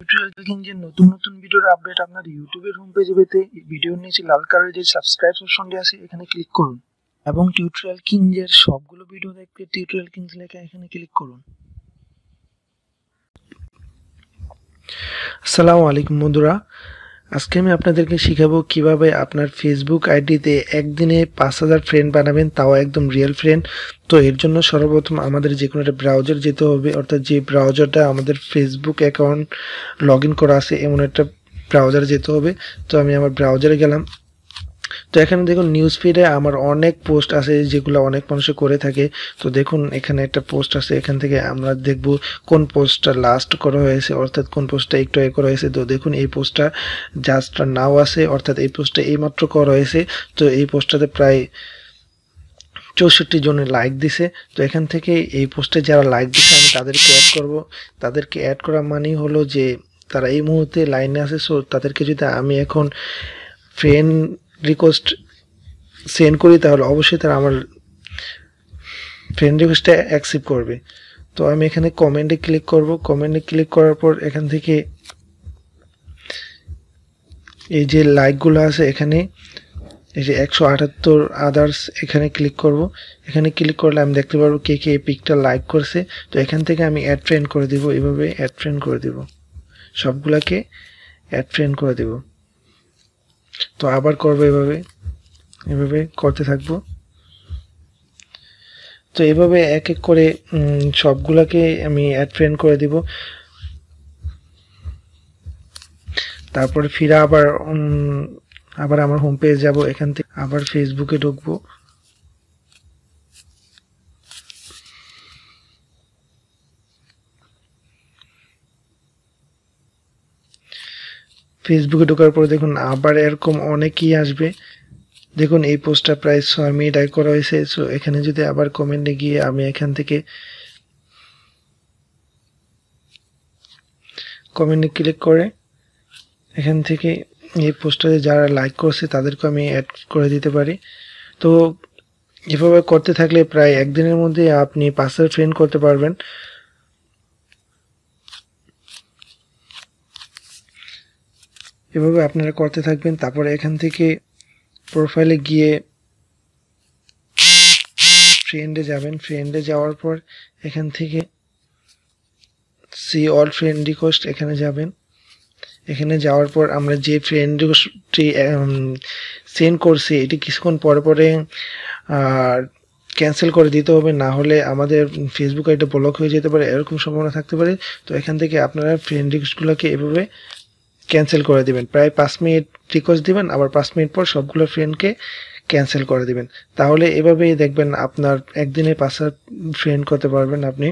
Tutorial যে নতুন নতুন ভিডিওর আপডেট আপনার ইউটিউবের হোম পেজে পেতে ভিডিওর নিচে লাল কালারের যে সাবস্ক্রাইব অপশনটি আছে, এখানে ক্লিক করুন। এবং টিউটোরিয়াল কিংজের সবগুলো ভিডিও দেখতে টিউটোরিয়াল কিংস লেখা এখানে ক্লিক করুন। আসসালামু আলাইকুম বন্ধুরা। আজকে আমি আপনাদেরকে শিখাবো কীভাবে আপনার ফেসবুক আইডিতে একদিনে পাঁচ হাজার ফ্রেন্ড বানাবেন, তাও একদম রিয়েল ফ্রেন্ড তো এর জন্য সর্বপ্রথম আমাদের যে কোনো একটা ব্রাউজার যেতে হবে, অর্থাৎ যে ব্রাউজারটা আমাদের ফেসবুক অ্যাকাউন্ট লগ করা আছে, এমন একটা ব্রাউজার যেতে হবে। তো আমি আমার ব্রাউজারে গেলাম। তো এখানে দেখুন নিউজ ফিডে আমার অনেক পোস্ট আছে যেগুলো অনেক মানুষে করে থাকে। তো দেখুন, এখানে একটা পোস্ট আছে, এখান থেকে আমরা দেখব কোন পোস্টটা লাস্ট করা হয়েছে, অর্থাৎ কোন পোস্টটা একটু এ করা হয়েছে। তো দেখুন, এই পোস্টটা জাস্ট নাও আছে, অর্থাৎ এই পোস্টটা এইমাত্র করা হয়েছে। তো এই পোস্টটাতে প্রায় চৌষট্টি জনের লাইক দিছে। তো এখান থেকে এই পোস্টে যারা লাইক দিছে, আমি তাদেরকে অ্যাড করব। তাদেরকে অ্যাড করা মানেই হলো যে, তারা এই মুহূর্তে লাইনে আছে সো তাদেরকে যদি আমি এখন ফ্রেন্ড রিকোয়েস্ট সেন্ড করি, তাহলে অবশ্যই তারা আমার ফ্রেন্ড রিকোয়েস্টটা অ্যাকসেপ্ট করবে। তো আমি এখানে কমেন্টে ক্লিক করব। কমেন্টে ক্লিক করার পর এখান থেকে এই যে লাইকগুলো আছে এখানে, এই যে একশো আটাত্তর আদার্স এখানে ক্লিক করব। এখানে ক্লিক করলে আমি দেখতে পারব কে কে এই পিকটা লাইক করছে। তো এখান থেকে আমি অ্যাড ফ্রেন্ড করে দিব। এভাবে অ্যাড ফ্রেন্ড করে দিব। সবগুলাকে অ্যাড ফ্রেন্ড করে দিব। তো আবার করব এভাবে এভাবে করতে থাকব। তো এভাবে এক এক করে সবগুলাকে আমি অ্যাড ফ্রেন্ড করে দিব। তারপরে ফিরে আবার আবার আমার হোম পেজ যাব, এখান থেকে আবার ফেসবুকে ঢুকবো। ফেসবুকে ঢোকার পরে দেখুন আবার এরকম অনেকেই আসবে। দেখুন, এই পোস্টটা প্রায় ছয় মিনিট আগে করা হয়েছে। সো এখানে যদি আবার কমেন্টে গিয়ে আমি এখান থেকে কমেন্টে ক্লিক করে এখান থেকে এই পোস্টারে যারা লাইক করছে, তাদেরকে আমি অ্যাড করে দিতে পারি। তো, এভাবে করতে থাকলে প্রায় একদিনের মধ্যে আপনি পাঁচ হাজার ফ্রেন্ড করতে পারবেন। এভাবে আপনারা করতে থাকবেন, তারপরে এখান থেকে প্রোফাইলে গিয়ে ফ্রেন্ডে যাবেন। ফ্রেন্ডে যাওয়ার পর এখান থেকে সি অল ফ্রেন্ড রিকোয়েস্ট এখানে যাবেন। এখানে যাওয়ার পর আমরা যে ফ্রেন্ড রিকোয়েস্টটি সেন্ড করছি, এটি কিছুক্ষণ পরে পরে ক্যান্সেল করে দিতে হবে। না হলে আমাদের ফেসবুক আইডি ব্লক হয়ে যেতে পারে, এরকম সম্ভাবনা থাকতে পারে। তো এখান থেকে আপনারা ফ্রেন্ড রিকোয়েস্টগুলোকে এভাবে ক্যান্সেল করে দিবেন। প্রায় পাঁচ মিনিট রিকোয়েস্ট দিবেন, আবার পাঁচ মিনিট পর সবগুলো ফ্রেন্ডকে ক্যান্সেল করে দিবেন। তাহলে এভাবেই দেখবেন আপনার একদিনে পাঁচ হাজার ফ্রেন্ড করতে পারবেন আপনি।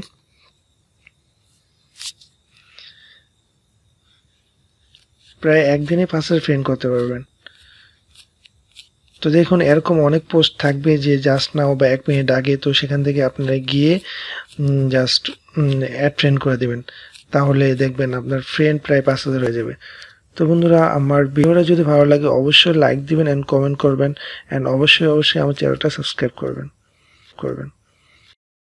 প্রায় একদিনে পাঁচ হাজার ফ্রেন্ড করতে পারবেন। তো দেখুন, এরকম অনেক পোস্ট থাকবে যে জাস্ট নাও বা এক মিনিট আগে, তো সেখান থেকে আপনারা গিয়ে জাস্ট অ্যাড ফ্রেন্ড করে দেবেন। তাহলে দেখবেন আপনার ফ্রেন্ড প্রায় পাঁচ হাজার হয়ে যাবে। তো বন্ধুরা, আমার ভিডিওটা যদি ভালো লাগে, অবশ্যই লাইক দিবেন অ্যান্ড কমেন্ট করবেন অ্যান্ড অবশ্যই অবশ্যই আমার চ্যানেলটা সাবস্ক্রাইব করবেন। করবেন।